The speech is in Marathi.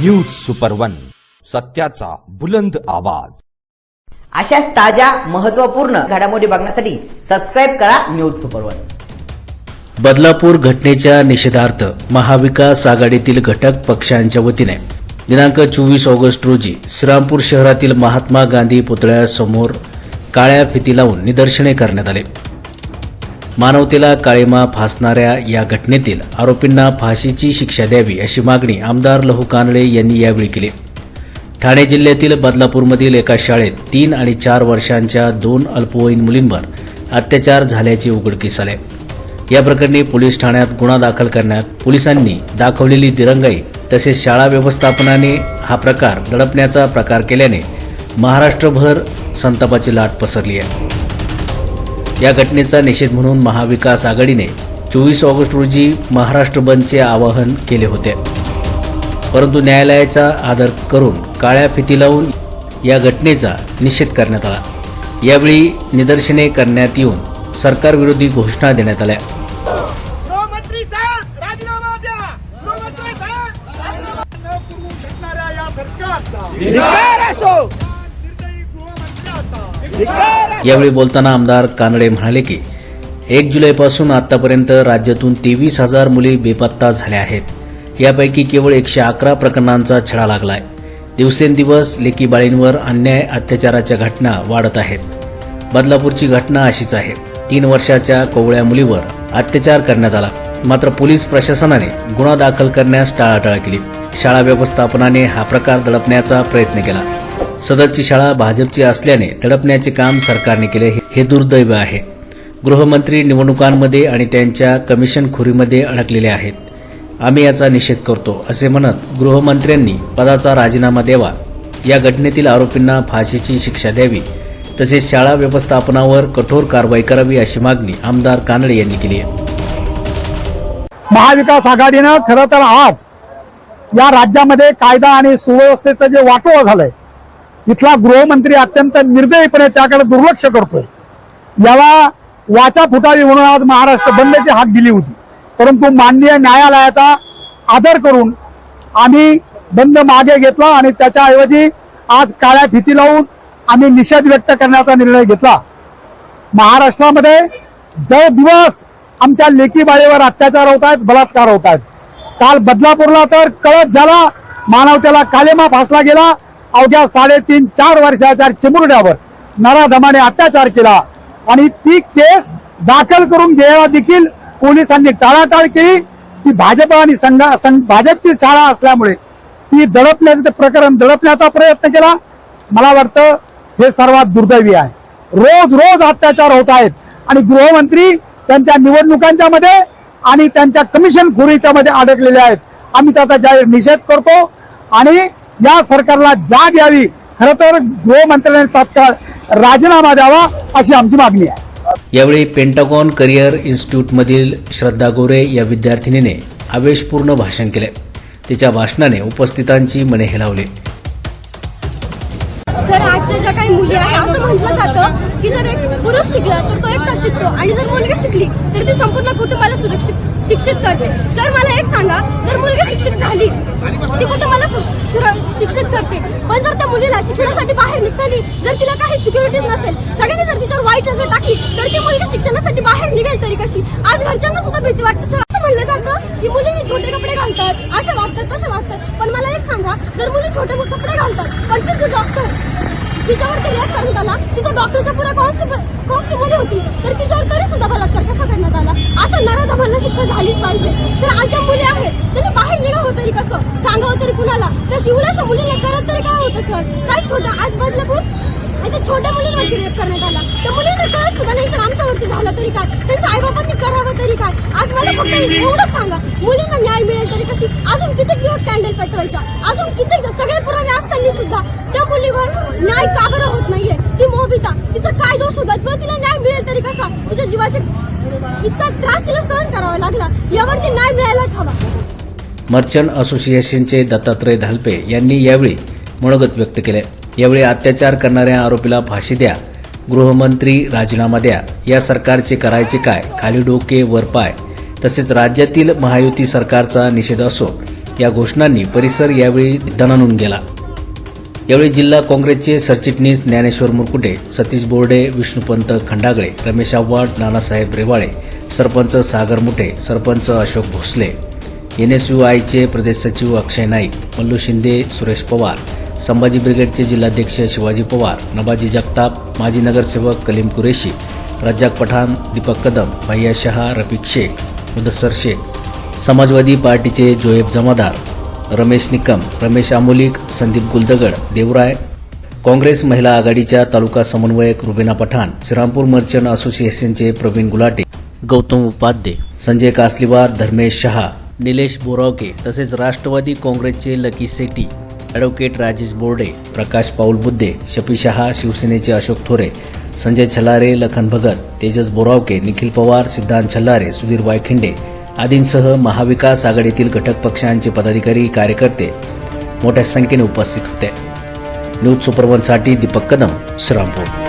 न्यूज सुपर वन सत्याचा बुलंद आवाज. अशाच ताज्या महत्त्वपूर्ण घडामोडी बघण्यासाठी सबस्क्राईब करा न्यूज सुपर वन बदलापूर घटनेच्या निषेधार्थ महाविकास आघाडीतील घटक पक्षांच्या वतीने दिनांक चोवीस ऑगस्ट रोजी श्रीरामपूर शहरातील महात्मा गांधी पुतळ्यासमोर काळ्या फिती लावून निदर्शने करण्यात आले. मानवतेला काळीमा फासणाऱ्या या घटनेतील आरोपींना फाशीची शिक्षा द्यावी अशी मागणी आमदार लहू कानडे यांनी यावेळी केली. ठाणे जिल्ह्यातील बदलापूरमधील एका शाळेत तीन आणि चार वर्षांच्या दोन अल्पवयीन मुलींवर अत्याचार झाल्याचे उघडकीस आले. या प्रकरणी पोलीस ठाण्यात गुन्हा दाखल करण्यात पोलिसांनी दाखवलेली दिरंगाई तसेच शाळा व्यवस्थापनाने हा प्रकार दडपण्याचा प्रकार केल्याने महाराष्ट्रभर संतापाची लाट पसरली आहे. या घटनेचा निषेध म्हणून महाविकास आघाडीने चोवीस ऑगस्ट रोजी महाराष्ट्र बंदचे आवाहन केले होते. परंतु न्यायालयाचा आदर करून काळ्या फिती लावून या घटनेचा निषेध करण्यात आला. यावेळी निदर्शने करण्यात येऊन सरकारविरोधी घोषणा देण्यात आल्या. यावेळी बोलताना आमदार कानडे म्हणाले की एक जुलैपासून आतापर्यंत राज्यातून तेवीस हजार मुली बेपत्ता झाल्या आहेत. यापैकी केवळ एकशे अकरा प्रकरणांचा छडा लागलाय. दिवसेंदिवस लेकी बाळींवर अन्याय अत्याचाराच्या घटना वाढत आहेत. बदलापूरची घटना अशीच आहे. तीन वर्षाच्या कोवळ्या मुलीवर अत्याचार करण्यात आला. मात्र पोलीस प्रशासनाने गुन्हा दाखल करण्यास टाळाटाळ केली. शाळा व्यवस्थापनाने हा प्रकार दडपण्याचा प्रयत्न केला. सदरची शाळा भाजपची असल्याने तडपण्याचे काम सरकारने केले हे- दुर्दैव आहे. गृहमंत्री निवडणुकांमध्ये आणि त्यांच्या कमिशन खुरीमध्ये अडकलेले आहेत. आम्ही याचा निषेध करतो असे म्हणत गृहमंत्र्यांनी पदाचा राजीनामा द्यावा. या घटनेतील आरोपींना फाशीची शिक्षा द्यावी. तसेच शाळा व्यवस्थापनावर कठोर कारवाई करावी अशी मागणी आमदार कानडे यांनी केली आहे. महाविकास आघाडीनं खरं तर आज या राज्यामध्ये कायदा आणि सुव्यवस्थेचं जे वाटोळ झालंय इथला गृहमंत्री अत्यंत निर्दयीपणे त्याकडे दुर्लक्ष करतोय. याला वाचा फुटावी म्हणून आज महाराष्ट्र बंदची हाक दिली होती. परंतु माननीय न्यायालयाचा आदर करून आम्ही बंद मागे घेतला आणि त्याच्याऐवजी आज काळ्या फिती लावून आम्ही निषेध व्यक्त करण्याचा निर्णय घेतला. महाराष्ट्रामध्ये दर दिवस आमच्या लेकी बाळीवर अत्याचार होत आहेत बलात्कार होत आहेत. काल बदलापूरला तर कळत झाला मानवतेला कालेमा फासला गेला अवघ्या साडेतीन चार वर्षाच्या चिमुरड्यावर नराधमाने अत्याचार केला. आणि ती केस दाखल करून घ्यायला देखील पोलिसांनी टाळाटाळ केली. ती भाजप आणि संघ भाजपची शाळा असल्यामुळे ती दडपण्याचं ते प्रकरण दडपण्याचा प्रयत्न केला. मला वाटतं हे सर्वात दुर्दैवी आहे. रोज रोज अत्याचार होत आहेत. आणि गृहमंत्री त्यांच्या निवडणुकांच्या मध्ये आणि त्यांच्या कमिशन खोरीच्या मध्ये अडकलेले आहेत. आम्ही त्याचा जाहीर निषेध करतो. आणि या सरकारला जाग यावी. खरं तर गृहमंत्र्याने तात्काळ राजीनामा द्यावा अशी आमची मागणी आहे. यावेळी पेंटागॉन करिअर इन्स्टिट्यूटमधील श्रद्धा गोरे या विद्यार्थिनीने आवेशपूर्ण भाषण केले. तिच्या भाषणाने उपस्थितांची मने हेलावली. ज्या काही मुली आहे असं म्हटलं जातं की जर एक पुरुष शिकला तर तो एकटा शिकतो आणि जर मुलगी शिकली तर ती संपूर्ण कुटुंबाला सुरक्षित शिक्षित करते. सर मला एक सांगा जर मुलगी शिक्षित झाली ती कुटुंबाला शिक्षित करते. पण जर त्या मुलीला शिक्षणासाठी बाहेर निघताना जर तिला काही सिक्युरिटीज नसेल सगळ्यांनी जर तिच्यावर वाईट नजर टाकली तर ती मुलगी शिक्षणासाठी बाहेर निघेल तरी कशी? आज घरच्यांना सुद्धा भीती वाटते. सर असं म्हणलं जातं की मुलींनी छोटे कपडे घालतात. असं वागतात तसे वागतात. पण मला एक सांगा जर मुली छोटे कपडे घालतात पण ते सुद्धा तिच्यावरती रिॲक्ट करण्यात आला तिथं डॉक्टरच्या पुढे कॉस्ट्यूममध्ये होती. तर तिच्यावर तरी सुद्धा बलात्कार कसा करण्यात आला? अशा नराधमांना शिक्षा झालीच पाहिजे. तर आजच्या मुली आहेत त्यांनी बाहेर निघावं तरी कसं? सांगावं तरी कुणाला? त्या शिवलाच्या मुलीला करत तरी काय होतं सर काय छोटं? आज बदलापूर? इथे छोट्या मुलींवरती रेप करण्यात आला. त्या मुलींना कळत सुद्धा नाही सर आमच्यावरती झालं तरी काय? त्यांच्या आईबापांनी करावं तरी काय? आज मला फक्त एवढंच सांगा. मुलींना न्याय मिळेल तरी कशी? अजून किती दिवस कॅन्डल पेटवायच्या? अजून किती सगळे पुराणे असताना सुद्धा त्या मुलीवर न्याय का बरं होत नाहीये? ती मोहिता तिचा काय दोष होता? किंवा तिला न्याय मिळेल तरी कसा? तिच्या जीवाचे इतका त्रास तिला सहन करावा लागला. यावरती न्याय मिळायलाच हवा. मर्चंट असोसिएशनचे दत्तात्रय धालपे यांनी यावेळी मनोगत व्यक्त केले. यावेळी अत्याचार करणाऱ्या आरोपीला फाशी द्या. गृहमंत्री राजीनामा द्या. या सरकारचे करायचे काय? खाली डोके वर पाय. तसेच राज्यातील महायुती सरकारचा निषेध असो. या घोषणांनी परिसर यावेळी दणानून गेला. यावेळी जिल्हा काँग्रेसचे सरचिटणीस ज्ञानेश्वर मुरकुटे सतीश बोर्डे विष्णुपंत खंडागळे रमेश आव्हाड नानासाहेब रेवाळे सरपंच सागर मुठे सरपंच अशोक भोसले एनएसयूआयचे प्रदेश सचिव अक्षय नाईक मल्लू शिंदे सुरेश पवार संभाजी ब्रिगेडचे जिल्हाध्यक्ष शिवाजी पवार नबाजी जगताप माजी नगरसेवक कलीम कुरेशी रज्जाक पठाण दीपक कदम भैया शहा रफिक शेख मुदस्सर शेख समाजवादी पार्टीचे जोएब जमादार रमेश निकम रमेश आमोलिक संदीप गुलदगड देवराय काँग्रेस महिला आघाडीच्या तालुका समन्वयक रुबेना पठाण श्रीरामपूर मर्चंट असोसिएशनचे प्रवीण गुलाटे गौतम उपाध्ये संजय कासलीवार धर्मेश शहा निलेश बोरावके तसेच राष्ट्रवादी काँग्रेसचे लकी सेटी ॲडव्होकेट राजेश बोर्डे प्रकाश पाऊल बुद्धे शफी शहा शिवसेनेचे अशोक थोरे संजय छल्लारे लखन भगत तेजस बोरावके निखिल पवार सिद्धांत छल्लारे सुधीर वायखिंडे आदींसह महाविकास आघाडीतील घटक पक्षांचे पदाधिकारी कार्यकर्ते मोठ्या संख्येने उपस्थित होते. न्यूज सुपरवनसाठी दीपक कदम श्रीरामपूर.